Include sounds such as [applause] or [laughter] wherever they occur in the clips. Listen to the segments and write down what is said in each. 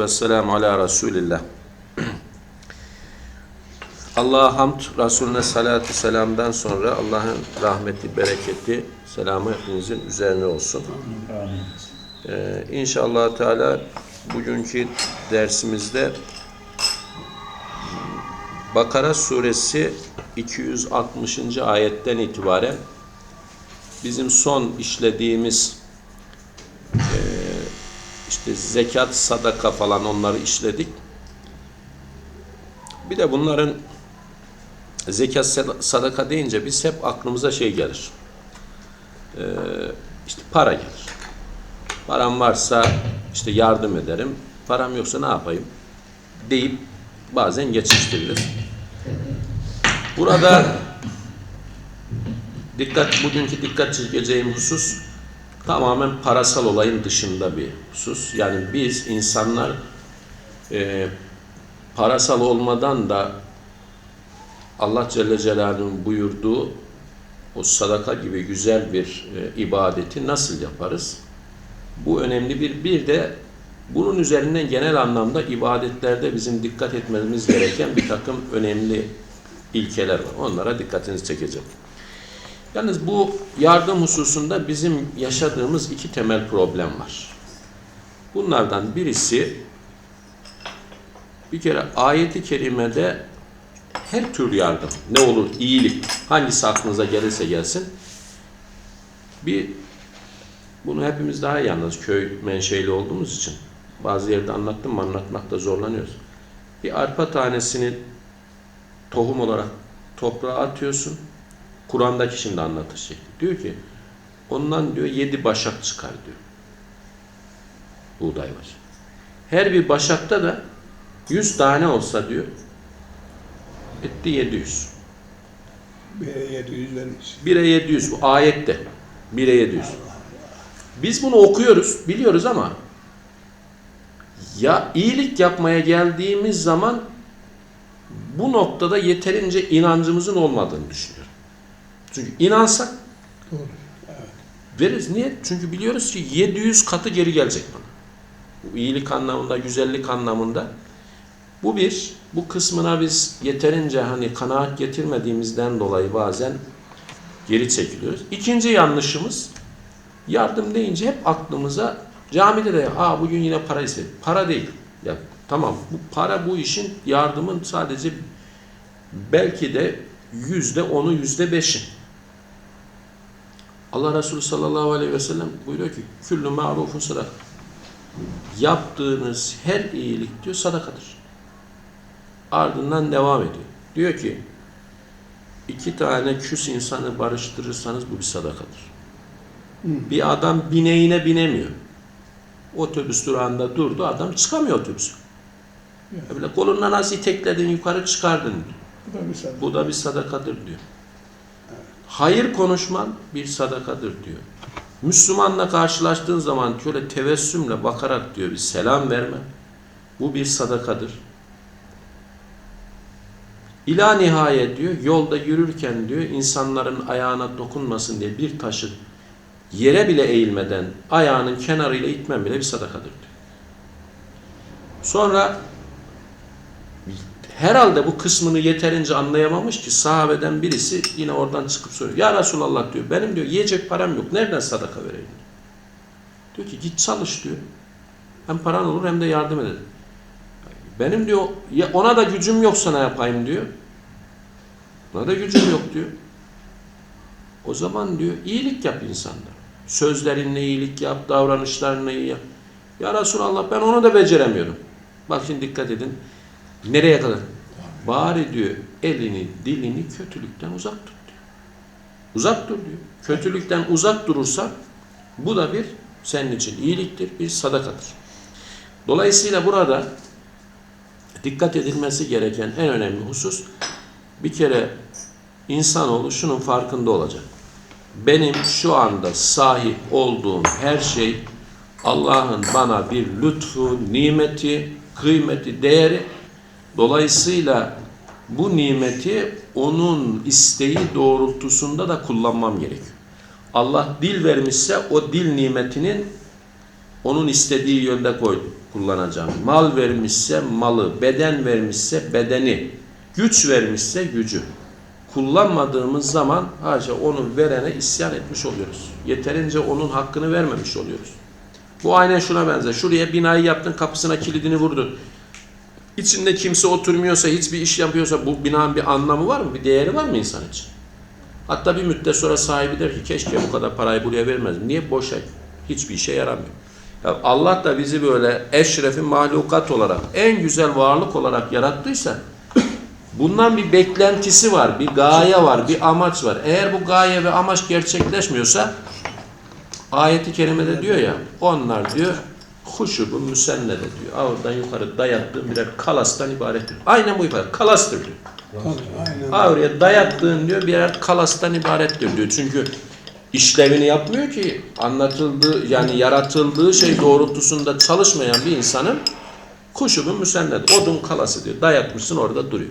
ve selamu ala Resulillah. Allah'a hamd, Resulüne salatü selamdan sonra Allah'ın rahmeti, bereketi, selamı hepinizin üzerine olsun. Ee, inşallah Teala bugünkü dersimizde Bakara suresi 260. ayetten itibaren bizim son işlediğimiz işte zekat, sadaka falan onları işledik. Bir de bunların zekat, sadaka deyince biz hep aklımıza şey gelir. Ee, işte para gelir. Param varsa işte yardım ederim. Param yoksa ne yapayım? Deyip bazen geçiştirilir. Burada [laughs] dikkat bugünkü dikkat çekeceğim husus tamamen parasal olayın dışında bir husus. Yani biz insanlar e, parasal olmadan da Allah Celle Celaluhu'nun buyurduğu o sadaka gibi güzel bir e, ibadeti nasıl yaparız? Bu önemli bir bir de bunun üzerinden genel anlamda ibadetlerde bizim dikkat etmemiz gereken bir takım önemli ilkeler var. Onlara dikkatinizi çekeceğim. Yalnız bu yardım hususunda bizim yaşadığımız iki temel problem var. Bunlardan birisi bir kere ayeti kerimede her tür yardım, ne olur iyilik, hangisi aklınıza gelirse gelsin, bir bunu hepimiz daha iyi anlarız köy menşeli olduğumuz için. Bazı yerde anlattım mı anlatmakta zorlanıyoruz. Bir arpa tanesini tohum olarak toprağa atıyorsun. Kur'an'daki şimdi anlatır şey. Diyor ki ondan diyor yedi başak çıkar diyor. Buğday var. Her bir başakta da yüz tane olsa diyor etti 700. Bire 700 vermiş. 1'e 700 bu ayette. 1'e 700. Biz bunu okuyoruz, biliyoruz ama ya iyilik yapmaya geldiğimiz zaman bu noktada yeterince inancımızın olmadığını düşünüyorum. Çünkü inansak Doğru. veririz. Niye? Çünkü biliyoruz ki 700 katı geri gelecek bana. Bu iyilik anlamında, güzellik anlamında. Bu bir, bu kısmına biz yeterince hani kanaat getirmediğimizden dolayı bazen geri çekiliyoruz. İkinci yanlışımız yardım deyince hep aklımıza camide de aa bugün yine para istedi. Para değil. Ya tamam bu para bu işin yardımın sadece belki de yüzde onu yüzde beşi. Allah Resulü sallallahu aleyhi ve sellem buyuruyor ki küllü ma'rufun sadaka. Yaptığınız her iyilik diyor sadakadır. Ardından devam ediyor. Diyor ki iki tane küs insanı barıştırırsanız bu bir sadakadır. Bir adam bineğine binemiyor. Otobüs durağında durdu. Adam çıkamıyor otobüse. Böyle kolundan nasıl itekledin yukarı çıkardın. Bu da bir sadaka. Bu da bir sadakadır diyor. Hayır konuşman bir sadakadır diyor. Müslümanla karşılaştığın zaman şöyle tevessümle bakarak diyor bir selam verme. Bu bir sadakadır. İla nihayet diyor yolda yürürken diyor insanların ayağına dokunmasın diye bir taşı yere bile eğilmeden ayağının kenarıyla itmen bile bir sadakadır diyor. Sonra herhalde bu kısmını yeterince anlayamamış ki sahabeden birisi yine oradan çıkıp soruyor. Ya Resulallah diyor benim diyor yiyecek param yok nereden sadaka vereyim? Diyor ki git çalış diyor. Hem paran olur hem de yardım ederim. Benim diyor ona da gücüm yoksa ne yapayım diyor. Ona da gücüm yok diyor. O zaman diyor iyilik yap insanlara. Sözlerinle iyilik yap, davranışlarınla iyi yap. Ya Resulallah ben onu da beceremiyorum. Bak şimdi dikkat edin. Nereye kadar? Bari diyor elini, dilini kötülükten uzak tut diyor. Uzak dur diyor. Kötülükten uzak durursak bu da bir senin için iyiliktir, bir sadakadır. Dolayısıyla burada dikkat edilmesi gereken en önemli husus bir kere insanoğlu şunun farkında olacak. Benim şu anda sahip olduğum her şey Allah'ın bana bir lütfu, nimeti, kıymeti, değeri. Dolayısıyla bu nimeti onun isteği doğrultusunda da kullanmam gerekiyor. Allah dil vermişse o dil nimetinin onun istediği yönde koy, kullanacağım. Mal vermişse malı, beden vermişse bedeni, güç vermişse gücü. Kullanmadığımız zaman haşa onu verene isyan etmiş oluyoruz. Yeterince onun hakkını vermemiş oluyoruz. Bu aynen şuna benzer. Şuraya binayı yaptın, kapısına kilidini vurdun. İçinde kimse oturmuyorsa, hiçbir iş yapıyorsa bu binanın bir anlamı var mı? Bir değeri var mı insan için? Hatta bir müddet sonra sahibi der ki keşke bu kadar parayı buraya vermezdim. Niye? Boşa. Hiçbir işe yaramıyor. Ya Allah da bizi böyle eşrefi mahlukat olarak, en güzel varlık olarak yarattıysa bundan bir beklentisi var, bir gaye var, bir amaç var. Eğer bu gaye ve amaç gerçekleşmiyorsa ayeti kerimede diyor ya onlar diyor huşubu müsennede diyor. Oradan yukarı dayattığın birer kalastan ibarettir. Aynen bu ifade. Kalastır diyor. Oraya dayattığın diyor birer kalastan ibarettir diyor. Çünkü işlevini yapmıyor ki anlatıldığı yani yaratıldığı şey doğrultusunda çalışmayan bir insanın kuşu bu müsennet. Odun kalası diyor. Dayatmışsın orada duruyor.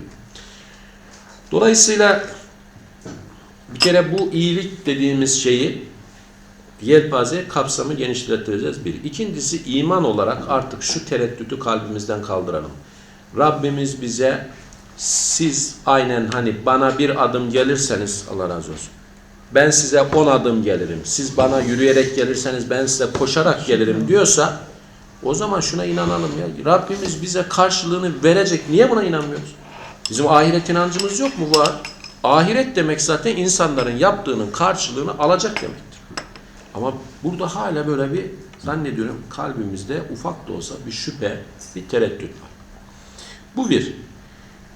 Dolayısıyla bir kere bu iyilik dediğimiz şeyi yelpaze kapsamı genişlettireceğiz bir. İkincisi iman olarak artık şu tereddütü kalbimizden kaldıralım. Rabbimiz bize siz aynen hani bana bir adım gelirseniz Allah razı olsun. Ben size on adım gelirim. Siz bana yürüyerek gelirseniz ben size koşarak gelirim diyorsa o zaman şuna inanalım ya. Rabbimiz bize karşılığını verecek. Niye buna inanmıyoruz? Bizim ahiret inancımız yok mu? Var. Ahiret demek zaten insanların yaptığının karşılığını alacak demektir. Ama burada hala böyle bir zannediyorum kalbimizde ufak da olsa bir şüphe, bir tereddüt var. Bu bir.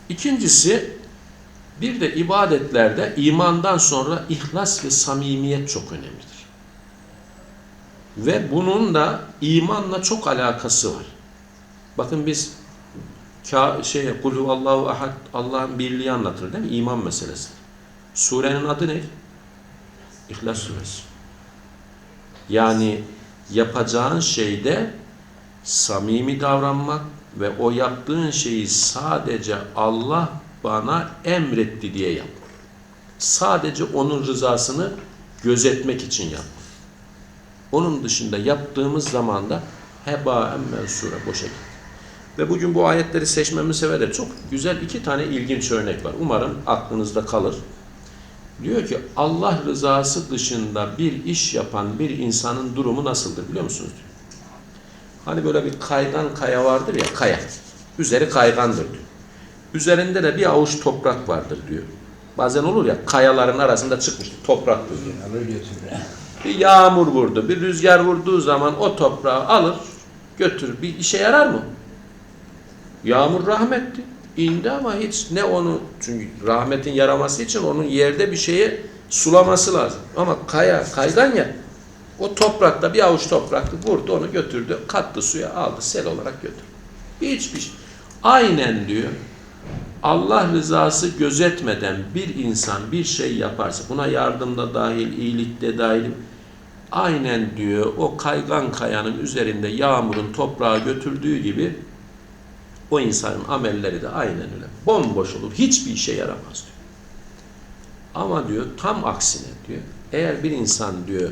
İkincisi bir de ibadetlerde imandan sonra ihlas ve samimiyet çok önemlidir. Ve bunun da imanla çok alakası var. Bakın biz şey kul Allahu ahad Allah'ın birliği anlatır değil mi? İman meselesi. Surenin adı ne? İhlas suresi. Yani yapacağın şeyde samimi davranmak ve o yaptığın şeyi sadece Allah bana emretti diye yap. Sadece onun rızasını gözetmek için yap. Onun dışında yaptığımız zaman da heba mensura boşa gitti. Ve bugün bu ayetleri seçmemin sebebi de çok güzel iki tane ilginç örnek var. Umarım aklınızda kalır. Diyor ki Allah rızası dışında bir iş yapan bir insanın durumu nasıldır biliyor musunuz? Diyor. Hani böyle bir kaygan kaya vardır ya kaya. Üzeri kaygandır diyor. Üzerinde de bir avuç toprak vardır diyor. Bazen olur ya kayaların arasında çıkmış topraktır diyor. Bir yağmur vurdu, bir rüzgar vurduğu zaman o toprağı alır, götürür. Bir işe yarar mı? Yağmur rahmetti. İndi ama hiç ne onu çünkü rahmetin yaraması için onun yerde bir şeye sulaması lazım. Ama kaya, kaygan ya o toprakta bir avuç topraktı vurdu onu götürdü kattı suya aldı sel olarak götürdü. Hiçbir şey. Aynen diyor Allah rızası gözetmeden bir insan bir şey yaparsa buna yardımda dahil, iyilikte dahil aynen diyor o kaygan kayanın üzerinde yağmurun toprağı götürdüğü gibi o insanın amelleri de aynen öyle. Bomboş olur. Hiçbir işe yaramaz diyor. Ama diyor tam aksine diyor. Eğer bir insan diyor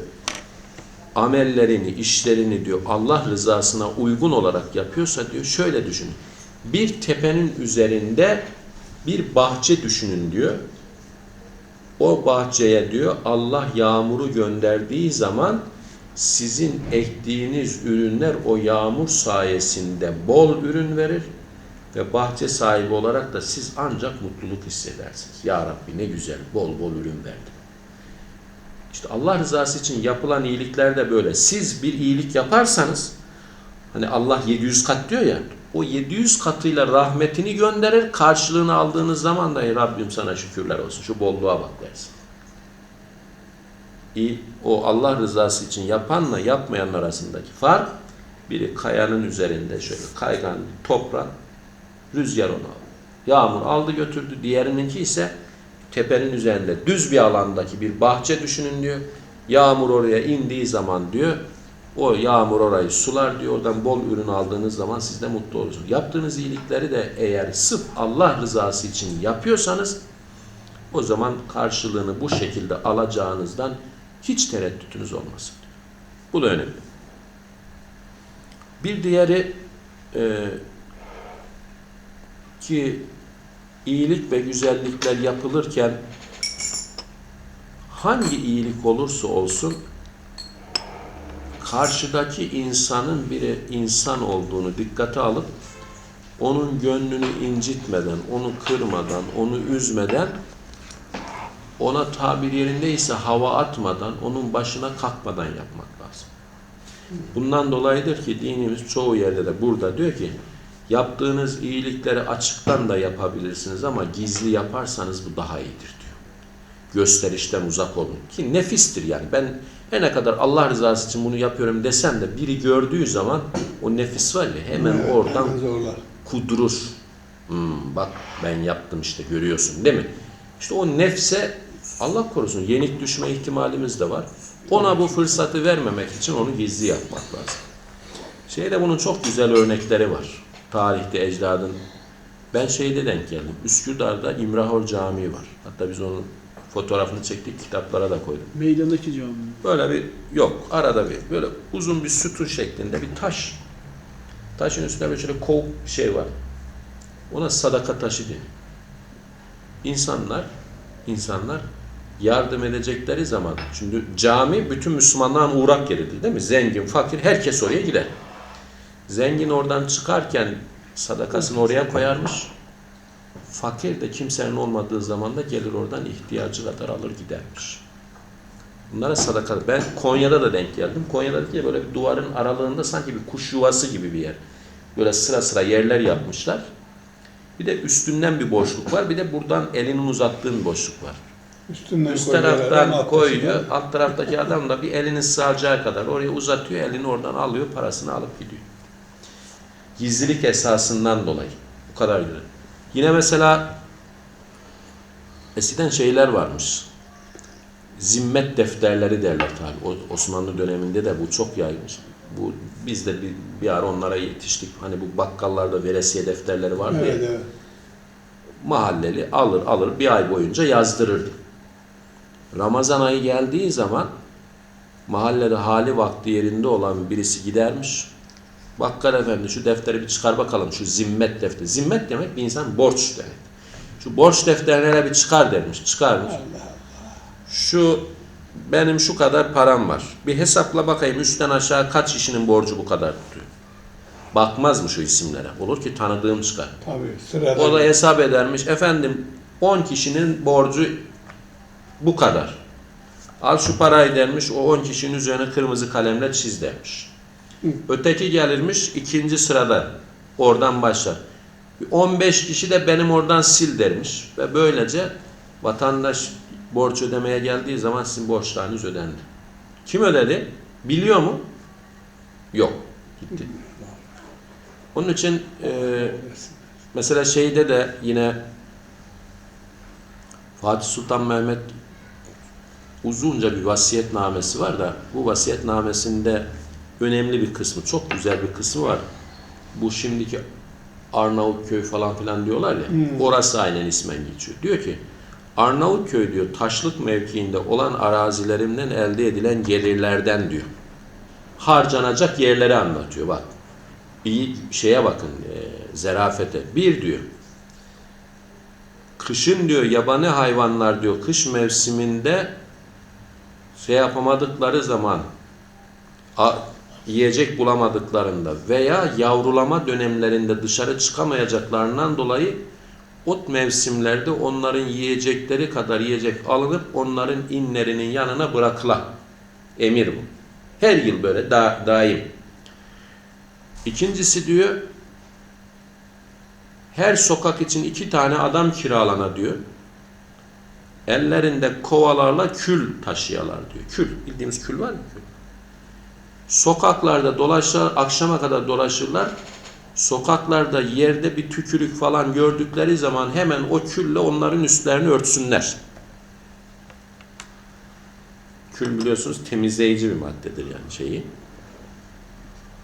amellerini, işlerini diyor Allah rızasına uygun olarak yapıyorsa diyor şöyle düşünün. Bir tepenin üzerinde bir bahçe düşünün diyor. O bahçeye diyor Allah yağmuru gönderdiği zaman sizin ektiğiniz ürünler o yağmur sayesinde bol ürün verir ve bahçe sahibi olarak da siz ancak mutluluk hissedersiniz. Ya Rabbi ne güzel bol bol ürün verdi. İşte Allah rızası için yapılan iyilikler de böyle. Siz bir iyilik yaparsanız hani Allah 700 kat diyor ya o 700 katıyla rahmetini gönderir. Karşılığını aldığınız zaman da "Ey Rabbim sana şükürler olsun. Şu bolluğa bak dersin. İyi, o Allah rızası için yapanla yapmayan arasındaki fark biri kayanın üzerinde şöyle kaygan toprak rüzgar onu aldı. Yağmur aldı götürdü. Diğerininki ise tepenin üzerinde düz bir alandaki bir bahçe düşünün diyor. Yağmur oraya indiği zaman diyor o yağmur orayı sular diyor. Oradan bol ürün aldığınız zaman siz de mutlu olursunuz. Yaptığınız iyilikleri de eğer sırf Allah rızası için yapıyorsanız o zaman karşılığını bu şekilde alacağınızdan hiç tereddütünüz olmasın. Bu da önemli. Bir diğeri e, ki iyilik ve güzellikler yapılırken hangi iyilik olursa olsun karşıdaki insanın bir insan olduğunu dikkate alıp onun gönlünü incitmeden, onu kırmadan, onu üzmeden ona tabir yerindeyse hava atmadan, onun başına kalkmadan yapmak lazım. Bundan dolayıdır ki dinimiz çoğu yerde de burada diyor ki yaptığınız iyilikleri açıktan da yapabilirsiniz ama gizli yaparsanız bu daha iyidir diyor. Gösterişten uzak olun. Ki nefistir yani. Ben her ne kadar Allah rızası için bunu yapıyorum desem de biri gördüğü zaman o nefis var ya hemen Evet, oradan hemen kudurur. Hmm, bak ben yaptım işte görüyorsun değil mi? İşte o nefse Allah korusun yenik düşme ihtimalimiz de var. Ona bu fırsatı vermemek için onu gizli yapmak lazım. Şeyde bunun çok güzel örnekleri var. Tarihte ecdadın. Ben şeyde denk geldim. Üsküdar'da İmrahor Camii var. Hatta biz onun fotoğrafını çektik, kitaplara da koyduk. Meydandaki cami. Böyle bir yok arada bir böyle uzun bir sütun şeklinde bir taş. Taşın üstünde böyle şöyle kov şey var. Ona sadaka taşı deniyor. İnsanlar insanlar yardım edecekleri zaman şimdi cami bütün Müslümanların uğrak yeridir değil mi? Zengin, fakir herkes oraya gider. Zengin oradan çıkarken sadakasını oraya koyarmış. Fakir de kimsenin olmadığı zaman da gelir oradan ihtiyacı kadar alır gidermiş. Bunlara sadaka. Ben Konya'da da denk geldim. Konya'da da böyle bir duvarın aralığında sanki bir kuş yuvası gibi bir yer. Böyle sıra sıra yerler yapmışlar. Bir de üstünden bir boşluk var. Bir de buradan elini uzattığın boşluk var. Üstünden Üst taraftan koyuyor. Alt taraftaki adam da bir elini sığacağı kadar oraya uzatıyor. Elini oradan alıyor. Parasını alıp gidiyor. Gizlilik esasından dolayı. Bu kadar güzel. Yine mesela eskiden şeyler varmış. Zimmet defterleri derler tabi. Osmanlı döneminde de bu çok yayılmış. Bu biz de bir, bir ara onlara yetiştik. Hani bu bakkallarda veresiye defterleri vardı ya Evet, evet. mahalleli alır alır bir ay boyunca yazdırırdı. Ramazan ayı geldiği zaman mahallede hali vakti yerinde olan birisi gidermiş. Bakkal efendi şu defteri bir çıkar bakalım şu zimmet defteri. Zimmet demek bir insan borç demek. Şu borç defterini hele bir çıkar dermiş. Çıkarmış. Şu benim şu kadar param var. Bir hesapla bakayım üstten aşağı kaç kişinin borcu bu kadar tutuyor. Bakmaz mı şu isimlere? Olur ki tanıdığım çıkar. Tabii sırada. O da hesap edermiş. Efendim 10 kişinin borcu bu kadar. Al şu parayı dermiş. O 10 kişinin üzerine kırmızı kalemle çiz dermiş. Öteki gelirmiş ikinci sırada. Oradan başlar. 15 kişi de benim oradan sil dermiş. Ve böylece vatandaş borç ödemeye geldiği zaman sizin borçlarınız ödendi. Kim ödedi? Biliyor mu? Yok. Gitti. Onun için e, Mesela şeyde de yine Fatih Sultan Mehmet uzunca bir vasiyetnamesi var da bu vasiyetnamesinde önemli bir kısmı, çok güzel bir kısmı var. Bu şimdiki Arnavutköy falan filan diyorlar ya, Hmm. orası aynen ismen geçiyor. Diyor ki Arnavutköy diyor taşlık mevkiinde olan arazilerimden elde edilen gelirlerden diyor. Harcanacak yerleri anlatıyor bak iyi şeye bakın, e, zerafete. Bir diyor, kışın diyor yabani hayvanlar diyor kış mevsiminde şey yapamadıkları zaman yiyecek bulamadıklarında veya yavrulama dönemlerinde dışarı çıkamayacaklarından dolayı ot mevsimlerde onların yiyecekleri kadar yiyecek alınıp onların inlerinin yanına bırakıla. Emir bu. Her yıl böyle da, daim. İkincisi diyor her sokak için iki tane adam kiralana diyor. Ellerinde kovalarla kül taşıyalar diyor. Kül. Bildiğimiz kül var mı? Kül. Sokaklarda dolaşır, akşama kadar dolaşırlar. Sokaklarda yerde bir tükürük falan gördükleri zaman hemen o külle onların üstlerini örtsünler. Kül biliyorsunuz temizleyici bir maddedir yani şeyi.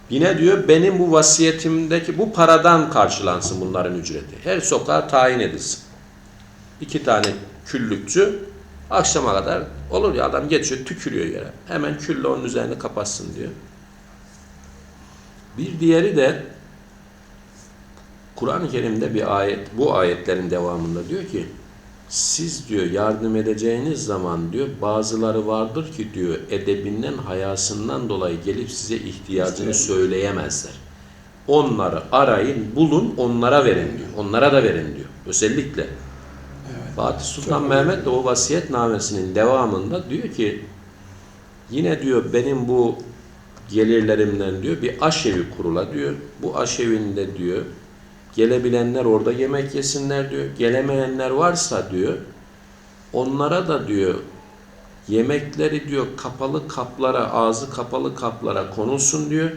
Yine diyor benim bu vasiyetimdeki bu paradan karşılansın bunların ücreti. Her sokağa tayin edilsin. İki tane küllükçü akşama kadar olur ya adam geçiyor tükürüyor yere. Hemen külle onun üzerini kapatsın diyor. Bir diğeri de Kur'an-ı Kerim'de bir ayet, bu ayetlerin devamında diyor ki siz diyor yardım edeceğiniz zaman diyor bazıları vardır ki diyor edebinden hayasından dolayı gelip size ihtiyacını söyleyemezler. Onları arayın, bulun, onlara verin diyor. Onlara da verin diyor. Özellikle. Fatih Sultan Mehmet de o vasiyetnamesinin devamında diyor ki yine diyor benim bu gelirlerimden diyor bir aşevi kurula diyor. Bu aşevinde diyor gelebilenler orada yemek yesinler diyor. Gelemeyenler varsa diyor onlara da diyor yemekleri diyor kapalı kaplara, ağzı kapalı kaplara konulsun diyor.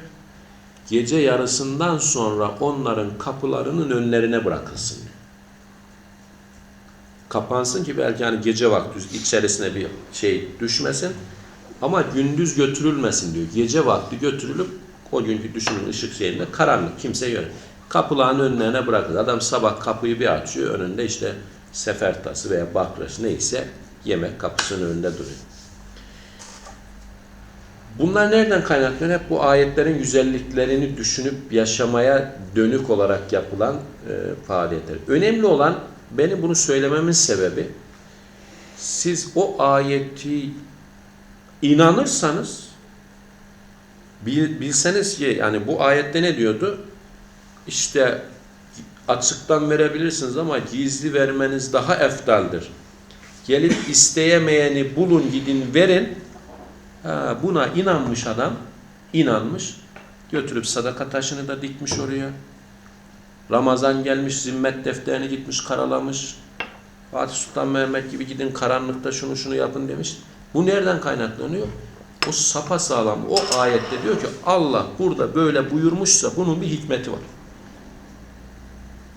Gece yarısından sonra onların kapılarının önlerine bırakılsın diyor. Kapansın ki belki hani gece vakti içerisine bir şey düşmesin. Ama gündüz götürülmesin diyor. Gece vakti götürülüp o günkü düşünün ışık şeyinde karanlık kimse yok. Kapıların önlerine bırakır. Adam sabah kapıyı bir açıyor. Önünde işte sefer tası veya bakraç neyse yemek kapısının önünde duruyor. Bunlar nereden kaynaklanıyor? Hep bu ayetlerin güzelliklerini düşünüp yaşamaya dönük olarak yapılan e, faaliyetler. Önemli olan benim bunu söylememin sebebi siz o ayeti inanırsanız bil- bilseniz ki yani bu ayette ne diyordu? İşte açıktan verebilirsiniz ama gizli vermeniz daha eftaldir. Gelip isteyemeyeni bulun gidin verin. Ha, buna inanmış adam, inanmış. Götürüp sadaka taşını da dikmiş oraya. Ramazan gelmiş, zimmet defterini gitmiş, karalamış. Fatih Sultan Mehmet gibi gidin karanlıkta şunu şunu yapın demiş. Bu nereden kaynaklanıyor? O sapa sağlam. O ayette diyor ki Allah burada böyle buyurmuşsa bunun bir hikmeti var.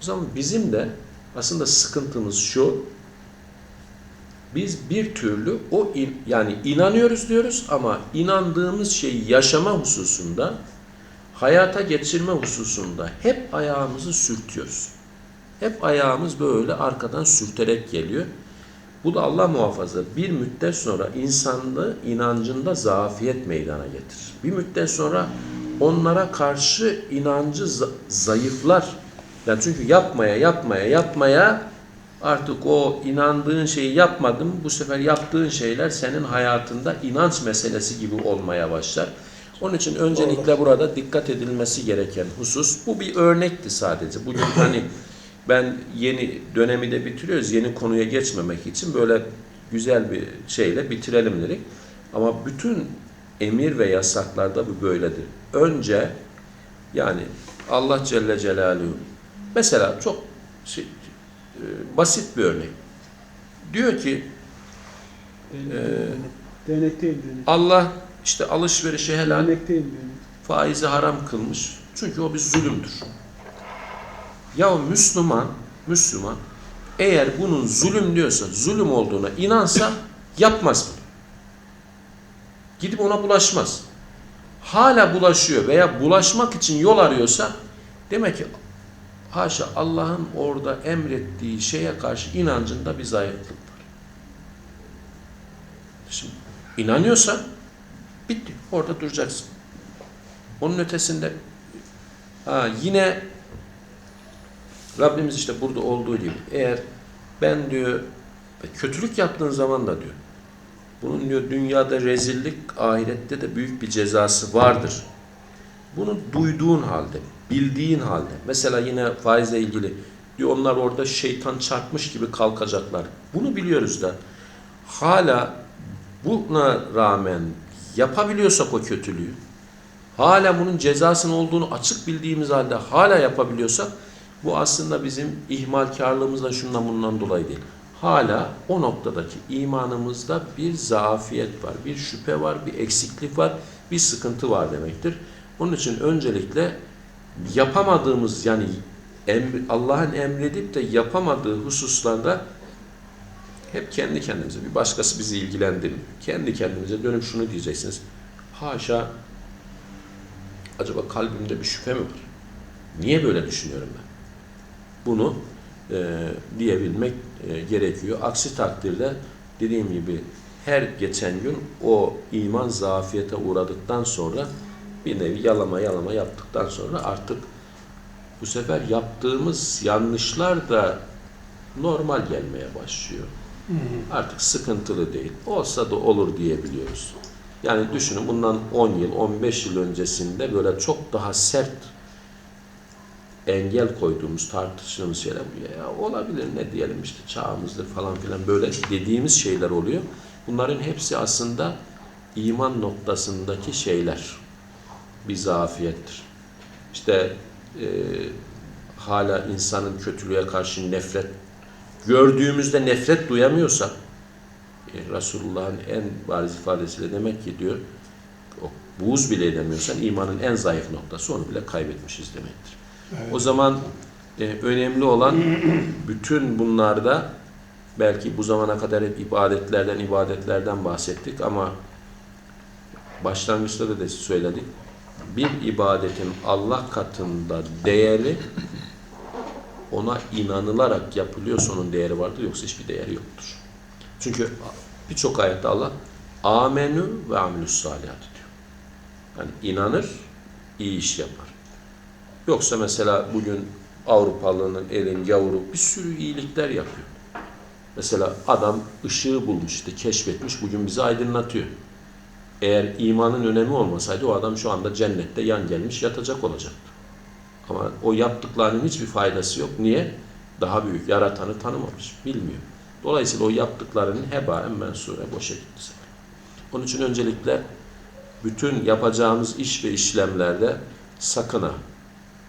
O zaman bizim de aslında sıkıntımız şu. Biz bir türlü o in- yani inanıyoruz diyoruz ama inandığımız şeyi yaşama hususunda hayata geçirme hususunda hep ayağımızı sürtüyoruz. Hep ayağımız böyle arkadan sürterek geliyor. Bu da Allah muhafaza bir müddet sonra insanlığı inancında zafiyet meydana getirir. Bir müddet sonra onlara karşı inancı za- zayıflar. Yani çünkü yapmaya yapmaya yapmaya artık o inandığın şeyi yapmadın bu sefer yaptığın şeyler senin hayatında inanç meselesi gibi olmaya başlar. Onun için öncelikle burada dikkat edilmesi gereken husus bu bir örnekti sadece. Bugün hani ben yeni dönemi de bitiriyoruz. Yeni konuya geçmemek için böyle güzel bir şeyle bitirelim dedik. Ama bütün emir ve yasaklarda bu böyledir. Önce yani Allah Celle Celaluhu mesela çok şey, e, basit bir örnek. Diyor ki değnek. değnek değil değnek. Allah işte alışverişi helal, değil faizi haram kılmış. Çünkü o bir zulümdür. Ya Müslüman, Müslüman eğer bunun zulüm diyorsa, zulüm olduğuna inansa yapmaz bunu. Gidip ona bulaşmaz. Hala bulaşıyor veya bulaşmak için yol arıyorsa demek ki haşa Allah'ın orada emrettiği şeye karşı inancında bir zayıflık var. Şimdi inanıyorsan bitti. Orada duracaksın. Onun ötesinde ha, yine Rabbimiz işte burada olduğu gibi eğer ben diyor kötülük yaptığın zaman da diyor bunun diyor dünyada rezillik ahirette de büyük bir cezası vardır. Bunu duyduğun halde, bildiğin halde mesela yine faizle ilgili diyor onlar orada şeytan çarpmış gibi kalkacaklar. Bunu biliyoruz da hala buna rağmen yapabiliyorsak o kötülüğü hala bunun cezasının olduğunu açık bildiğimiz halde hala yapabiliyorsak bu aslında bizim ihmalkarlığımızdan şundan bundan dolayı değil. Hala o noktadaki imanımızda bir zafiyet var, bir şüphe var, bir eksiklik var, bir sıkıntı var demektir. Onun için öncelikle yapamadığımız yani Allah'ın emredip de yapamadığı hususlarda hep kendi kendimize, bir başkası bizi ilgilendirmiyor. Kendi kendimize dönüp şunu diyeceksiniz. Haşa acaba kalbimde bir şüphe mi var? Niye böyle düşünüyorum ben? Bunu e, diyebilmek e, gerekiyor. Aksi takdirde dediğim gibi her geçen gün o iman zafiyete uğradıktan sonra bir nevi yalama yalama yaptıktan sonra artık bu sefer yaptığımız yanlışlar da normal gelmeye başlıyor. Artık sıkıntılı değil. Olsa da olur diyebiliyoruz. Yani düşünün bundan 10 yıl, 15 yıl öncesinde böyle çok daha sert engel koyduğumuz, tartıştığımız şeyler bu ya olabilir ne diyelim işte çağımızdır falan filan böyle dediğimiz şeyler oluyor. Bunların hepsi aslında iman noktasındaki şeyler. Bir zafiyettir. İşte e, hala insanın kötülüğe karşı nefret gördüğümüzde nefret duyamıyorsak e, Resulullah'ın en bariz ifadesiyle demek ki diyor o buğz bile edemiyorsan imanın en zayıf noktası onu bile kaybetmişiz demektir. O zaman e, önemli olan [clears throat] bütün bunlarda belki bu zamana kadar hep ibadetlerden ibadetlerden bahsettik ama başlangıçta da, da söyledik. Bir ibadetin Allah katında değeri ona inanılarak yapılıyorsa onun değeri vardır yoksa hiçbir değeri yoktur. Çünkü birçok ayette Allah amenü ve amilus salihat diyor. Yani inanır, iyi iş yapar. Yoksa mesela bugün Avrupalının elin gavuru bir sürü iyilikler yapıyor. Mesela adam ışığı bulmuş, işte keşfetmiş, bugün bizi aydınlatıyor. Eğer imanın önemi olmasaydı o adam şu anda cennette yan gelmiş yatacak olacaktı. Ama o yaptıklarının hiçbir faydası yok. Niye? Daha büyük yaratanı tanımamış, bilmiyor. Dolayısıyla o yaptıklarının hebaen mensure boşa gitti. Onun için öncelikle bütün yapacağımız iş ve işlemlerde sakın ha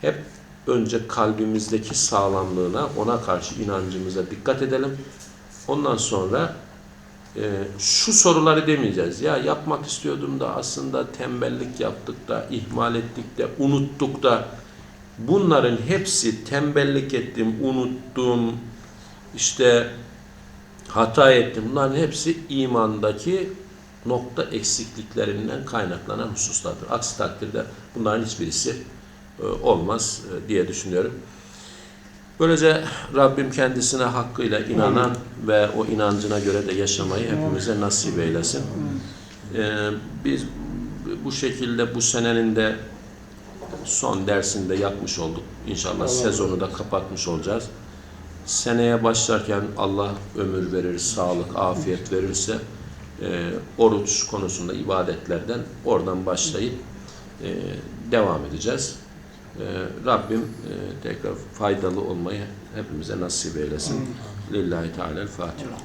hep önce kalbimizdeki sağlamlığına, ona karşı inancımıza dikkat edelim. Ondan sonra e, şu soruları demeyeceğiz. Ya yapmak istiyordum da aslında tembellik yaptık da, ihmal ettik de, unuttuk da. Bunların hepsi tembellik ettim, unuttum, işte hata ettim. Bunların hepsi imandaki nokta eksikliklerinden kaynaklanan hususlardır. Aksi takdirde bunların hiçbirisi e, olmaz e, diye düşünüyorum. Böylece Rabbim kendisine hakkıyla inanan ve o inancına göre de yaşamayı hepimize nasip eylesin. E, Biz bu şekilde bu senenin de son dersinde yapmış olduk. İnşallah sezonu da kapatmış olacağız. Seneye başlarken Allah ömür verir, sağlık, afiyet verirse e, oruç konusunda ibadetlerden oradan başlayıp e, devam edeceğiz. E, Rabbim e, tekrar faydalı olmayı hepimize nasip eylesin. Lillahi Teala'l Fatiha.